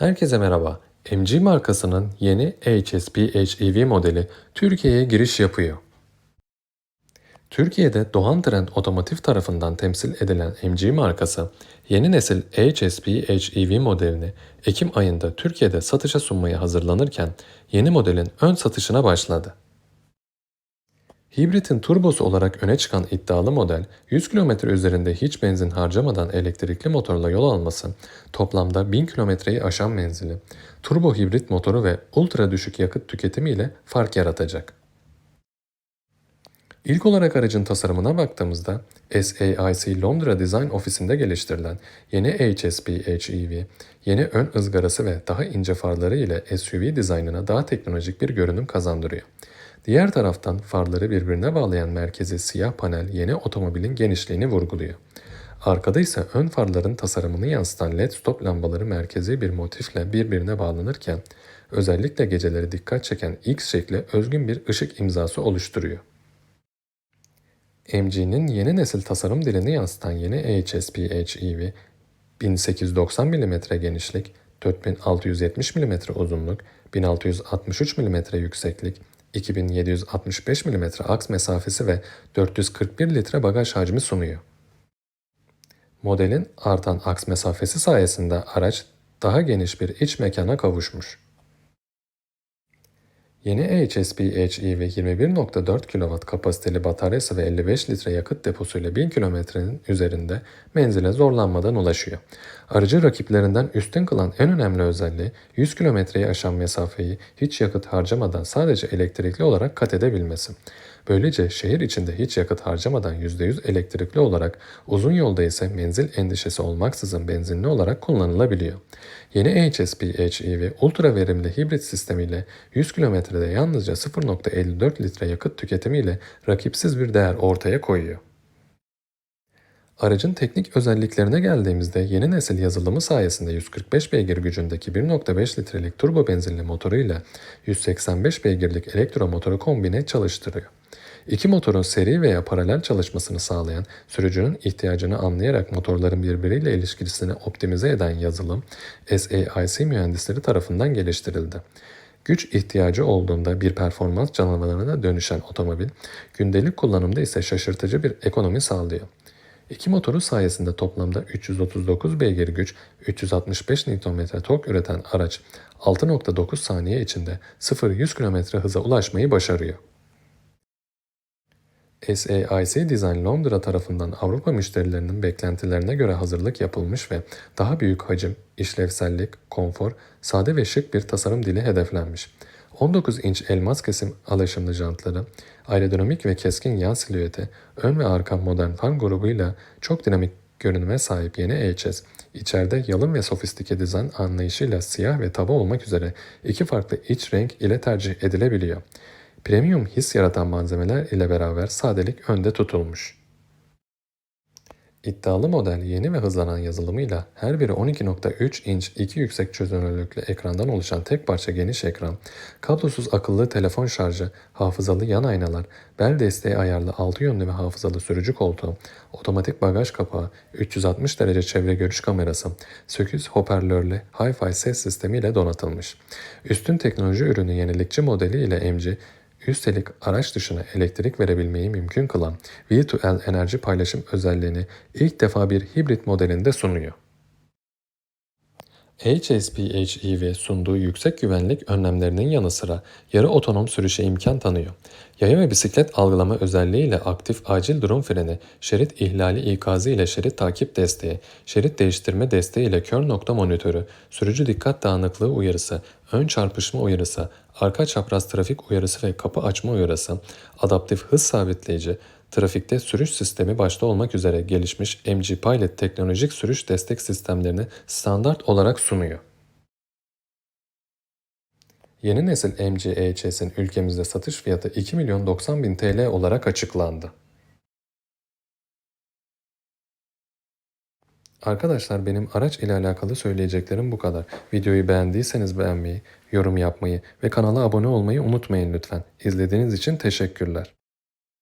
Herkese merhaba. MG markasının yeni HSP HEV modeli Türkiye'ye giriş yapıyor. Türkiye'de Doğan Trend Otomotiv tarafından temsil edilen MG markası, yeni nesil HSP HEV modelini Ekim ayında Türkiye'de satışa sunmaya hazırlanırken yeni modelin ön satışına başladı. Hibritin turbosu olarak öne çıkan iddialı model, 100 km üzerinde hiç benzin harcamadan elektrikli motorla yol alması, toplamda 1000 kilometreyi aşan menzili, turbo hibrit motoru ve ultra düşük yakıt tüketimi ile fark yaratacak. İlk olarak aracın tasarımına baktığımızda SAIC Londra Design Ofisi'nde geliştirilen yeni HSP HEV, yeni ön ızgarası ve daha ince farları ile SUV dizaynına daha teknolojik bir görünüm kazandırıyor. Diğer taraftan farları birbirine bağlayan merkezi siyah panel yeni otomobilin genişliğini vurguluyor. Arkada ise ön farların tasarımını yansıtan led stop lambaları merkezi bir motifle birbirine bağlanırken özellikle geceleri dikkat çeken X şekli özgün bir ışık imzası oluşturuyor. MG'nin yeni nesil tasarım dilini yansıtan yeni HSP HEV 1890 mm genişlik, 4670 mm uzunluk, 1663 mm yükseklik, 2765 mm aks mesafesi ve 441 litre bagaj hacmi sunuyor. Modelin artan aks mesafesi sayesinde araç daha geniş bir iç mekana kavuşmuş. Yeni HSP HEV 21.4 kW kapasiteli bataryası ve 55 litre yakıt deposuyla 1000 kilometrenin üzerinde menzile zorlanmadan ulaşıyor. Aracı rakiplerinden üstün kılan en önemli özelliği 100 kilometreyi aşan mesafeyi hiç yakıt harcamadan sadece elektrikli olarak kat edebilmesi. Böylece şehir içinde hiç yakıt harcamadan %100 elektrikli olarak, uzun yolda ise menzil endişesi olmaksızın benzinli olarak kullanılabiliyor. Yeni HSP HEV ultra verimli hibrit sistemiyle 100 kilometrede yalnızca 0.54 litre yakıt tüketimiyle rakipsiz bir değer ortaya koyuyor. Aracın teknik özelliklerine geldiğimizde yeni nesil yazılımı sayesinde 145 beygir gücündeki 1.5 litrelik turbo benzinli motoruyla 185 beygirlik elektromotoru kombine çalıştırıyor. İki motorun seri veya paralel çalışmasını sağlayan, sürücünün ihtiyacını anlayarak motorların birbiriyle ilişkisini optimize eden yazılım, SAIC mühendisleri tarafından geliştirildi. Güç ihtiyacı olduğunda bir performans canavarına dönüşen otomobil, gündelik kullanımda ise şaşırtıcı bir ekonomi sağlıyor. İki motoru sayesinde toplamda 339 beygir güç, 365 Nm tork üreten araç 6.9 saniye içinde 0-100 km hıza ulaşmayı başarıyor. SAIC Design Londra tarafından Avrupa müşterilerinin beklentilerine göre hazırlık yapılmış ve daha büyük hacim, işlevsellik, konfor, sade ve şık bir tasarım dili hedeflenmiş. 19 inç elmas kesim alaşımlı jantları, aerodinamik ve keskin yan silüeti, ön ve arka modern fan grubuyla çok dinamik görünüme sahip yeni HS, içeride yalın ve sofistike dizayn anlayışıyla siyah ve taba olmak üzere iki farklı iç renk ile tercih edilebiliyor. Premium his yaratan malzemeler ile beraber sadelik önde tutulmuş. İddialı model yeni ve hızlanan yazılımıyla her biri 12.3 inç iki yüksek çözünürlüklü ekrandan oluşan tek parça geniş ekran, kablosuz akıllı telefon şarjı, hafızalı yan aynalar, bel desteği ayarlı 6 yönlü ve hafızalı sürücü koltuğu, otomatik bagaj kapağı, 360 derece çevre görüş kamerası, 8 hoparlörlü Hi-Fi ses sistemi ile donatılmış. Üstün teknoloji ürünü yenilikçi modeli ile MG Üstelik araç dışına elektrik verebilmeyi mümkün kılan V2L enerji paylaşım özelliğini ilk defa bir hibrit modelinde sunuyor. HSP HEV sunduğu yüksek güvenlik önlemlerinin yanı sıra yarı otonom sürüşe imkan tanıyor. Yaya ve bisiklet algılama özelliğiyle aktif acil durum freni, şerit ihlali ikazı ile şerit takip desteği, şerit değiştirme desteği ile kör nokta monitörü, sürücü dikkat dağınıklığı uyarısı, ön çarpışma uyarısı, arka çapraz trafik uyarısı ve kapı açma uyarısı, adaptif hız sabitleyici, trafikte sürüş sistemi başta olmak üzere gelişmiş MG Pilot teknolojik sürüş destek sistemlerini standart olarak sunuyor. Yeni nesil MG EHS'in ülkemizde satış fiyatı 2 milyon 90 bin TL olarak açıklandı. Arkadaşlar benim araç ile alakalı söyleyeceklerim bu kadar. Videoyu beğendiyseniz beğenmeyi, yorum yapmayı ve kanala abone olmayı unutmayın lütfen. İzlediğiniz için teşekkürler.